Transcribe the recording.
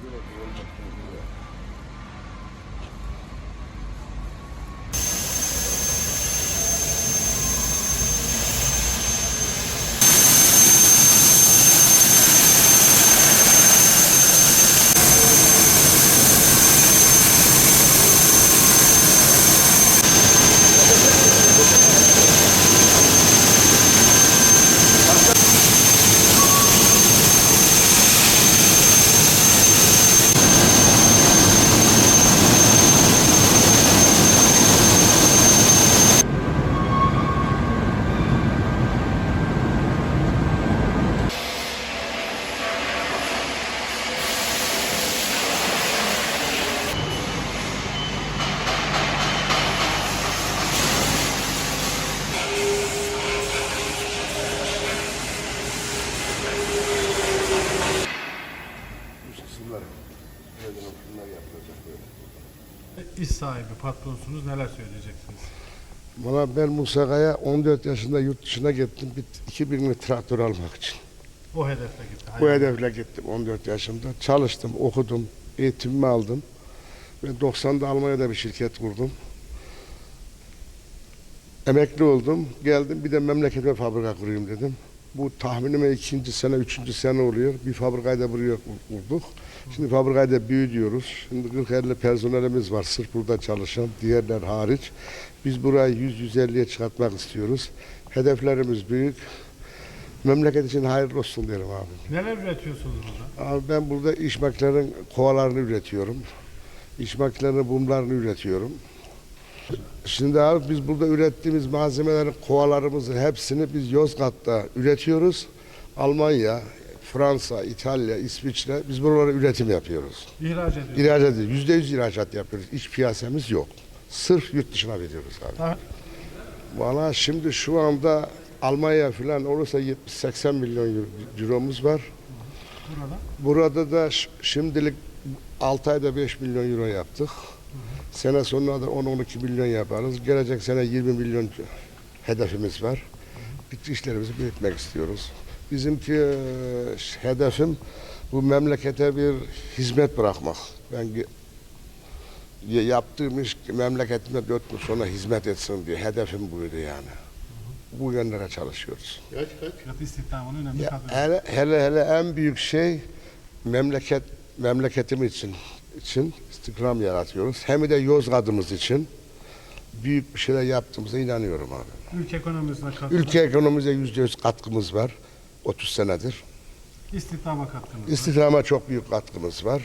Thank you. İş sahibi, patronsunuz neler söyleyeceksiniz? Valla ben Musaka'ya 14 yaşında yurt dışına gittim. Bir 2000'li traktör almak için. O hedefle gitti. Bu hedefle gittim 14 yaşımda. Çalıştım, okudum, eğitimimi aldım. Ben 90'da Almanya'da bir şirket kurdum. Emekli oldum, geldim bir de memleketime fabrika kurayım dedim. Bu tahminime ikinci sene, üçüncü sene oluyor. Bir fabrikayı da buraya kur- kurduk. Şimdi fabrikayı da büyütüyoruz. Şimdi 40-50 personelimiz var sırf burada çalışan, diğerler hariç. Biz burayı 100-150'ye çıkartmak istiyoruz. Hedeflerimiz büyük. Memleket için hayırlı olsun derim abi. Neler üretiyorsunuz burada? Abi ben burada iş makinelerinin kovalarını üretiyorum. İş makinelerinin bumlarını üretiyorum. Şimdi abi biz burada ürettiğimiz malzemelerin kovalarımızın hepsini biz Yozgat'ta üretiyoruz. Almanya, Fransa, İtalya, İsviçre biz buralara üretim yapıyoruz. İhraç ediyorsunuz. İhracat ediyoruz. Yüzde yüz ihracat yapıyoruz. İç piyasamız yok. Sırf yurt dışına veriyoruz abi. Daha- Valla şimdi şu anda Almanya falan olursa 70-80 milyon euro- euromuz var. burada. Burada da şimdilik 6 ayda 5 milyon euro yaptık. Sene sonuna da 10-12 milyon yaparız. Gelecek sene 20 milyon hedefimiz var. Biz işlerimizi büyütmek istiyoruz. Bizimki e, hedefim bu memlekete bir hizmet bırakmak. Ben yaptığım iş memleketime dört yıl sonra hizmet etsin diye hedefim buydu yani. Bu yönlere çalışıyoruz. Fiyat istihdamının önemli Ya hele, hele hele en büyük şey memleket memleketim için için istikram yaratıyoruz. Hem de Yozgat'ımız için büyük bir şeyler yaptığımıza inanıyorum abi. Ülke ekonomisine katkı. Ülke ekonomimize yüzde yüz katkımız var. 30 senedir. İstihdama katkınız. var. İstihdama çok büyük katkımız var.